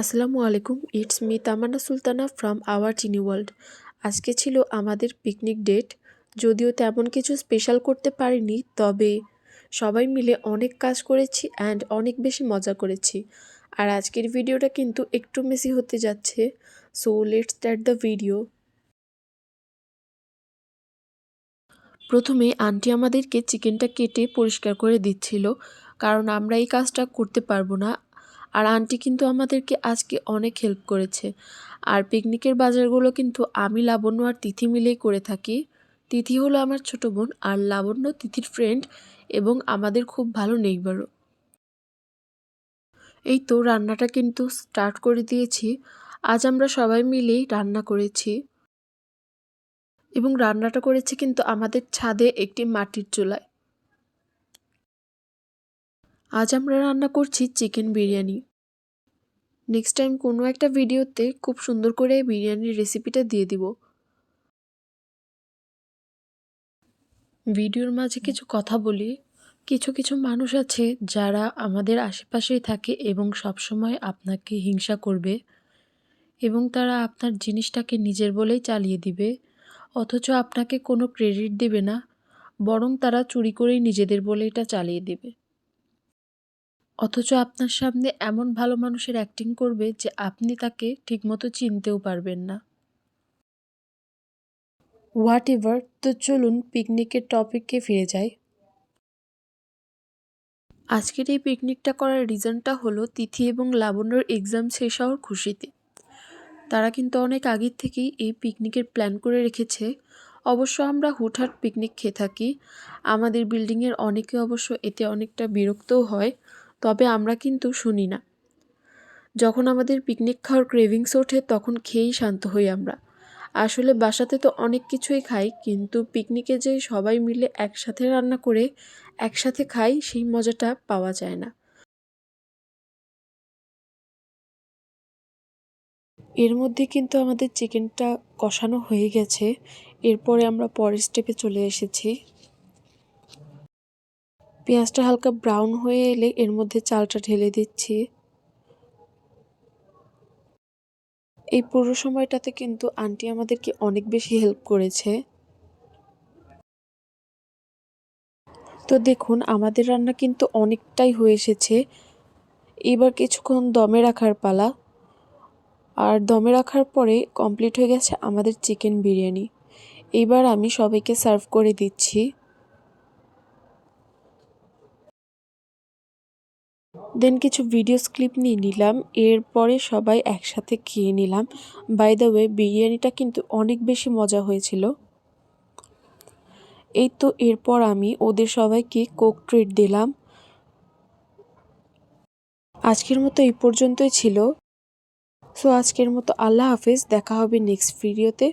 আসসালামু আলাইকুম, it's me Tamanna Sultana from our Chini world. আজকে ছিল আমাদের পিকনিক ডেট, যদিও তেমন কিছু স্পেশাল করতে পারিনি, তবে সবাই মিলে অনেক কাজ করেছি অ্যান্ড অনেক বেশি মজা করেছি। আর আজকের ভিডিওটা কিন্তু একটু মেসি হতে যাচ্ছে so let's start the video প্রথমে আন্টি আমাদেরকে চিকেনটা কেটে পরিষ্কার করে দিচ্ছিল, কারণ আমরা এই কাজটা করতে পারব না। আর আন্টি কিন্তু আমাদেরকে আজকে অনেক হেল্প করেছে। আর পিকনিকের বাজারগুলো কিন্তু আমি লাবণ্য আর তিথি মিলেই করে থাকি। তিথি হলো আমার ছোট বোন আর লাবণ্য তিথির ফ্রেন্ড এবং আমাদের খুব ভালো নেইবারও এই তো রান্নাটা কিন্তু স্টার্ট করে দিয়েছি। আজ আমরা সবাই মিলেই রান্না করেছি। এবং রান্নাটা করেছি কিন্তু আমাদের ছাদে একটি মাটির চুলায়। আজ আমরা রান্না করছি চিকেন বিরিয়ানি। নেক্সট টাইম কোনো একটা ভিডিওতে খুব সুন্দর করে বিরিয়ানির রেসিপিটা দিয়ে দিব। ভিডিওর মাঝে কিছু কথা বলি। কিছু কিছু মানুষ আছে যারা আমাদের আশেপাশেই থাকে এবং সবসময় আপনাকে হিংসা করবে এবং তারা আপনার জিনিসটাকে নিজের বলেই চালিয়ে দিবে, অথচ আপনাকে কোনো ক্রেডিট দেবে না, বরং তারা চুরি করেই নিজেদের বলে এটা চালিয়ে দেবে। অথচ আপনার সামনে এমন ভালো মানুষের অ্যাক্টিং করবে যে আপনি তাকে ঠিকমতো চিনতেও পারবেন না। হোয়াট এভার তো চলুন পিকনিকের টপিককে ফিরে যাই। আজকের এই পিকনিকটা করার রিজনটা হলো তিথি এবং লাবণ্যর এক্সাম শেষ হওয়ার খুশিতে। তারা কিন্তু অনেক আগের থেকেই এই পিকনিকের প্ল্যান করে রেখেছে। অবশ্য আমরা হুটহাট পিকনিক খেয়ে থাকি। আমাদের বিল্ডিংয়ের অনেকে অবশ্য এতে অনেকটা বিরক্তও হয়। তবে আমরা কিন্তু শুনি না। যখন আমাদের পিকনিক খাওয়ার ক্রেভিংস ওঠে, তখন খেয়েই শান্ত হই আমরা। আসলে বাসাতে তো অনেক কিছুই খাই, কিন্তু পিকনিকে যে সবাই মিলে একসাথে রান্না করে, একসাথে খাই, সেই মজাটা পাওয়া যায় না। এর মধ্যে কিন্তু আমাদের চিকেনটা কষানো হয়ে গেছে। এরপরে আমরা পরের স্টেপে চলে এসেছি। পেঁয়াজটা হালকা ব্রাউন হয়ে এলে এর মধ্যে চালটা ঢেলে দিচ্ছি। এই পুরো সময়টাতে কিন্তু আন্টি আমাদেরকে অনেক বেশি হেল্প করেছে। তো দেখুন, আমাদের রান্না কিন্তু অনেকটাই হয়ে এসেছে। এবার কিছুক্ষণ দমে রাখার পালা। আর দমে রাখার পরে কমপ্লিট হয়ে গেছে আমাদের চিকেন বিরিয়ানি। এবার আমি সবাইকে সার্ভ করে দিচ্ছি। দেন কিছু ভিডিওস ক্লিপ নিয়ে নিলাম। এরপরে সবাই একসাথে খেয়ে নিলাম। বাই দ্য ওয়ে বিরিয়ানিটা কিন্তু অনেক বেশি মজা হয়েছিল। এই তো এরপর আমি ওদের সবাইকে কোক ট্রিট দিলাম। আজকের মতো এই পর্যন্তই ছিল। সো আজকের মতো আল্লাহ হাফেজ। দেখা হবে নেক্সট ভিডিওতে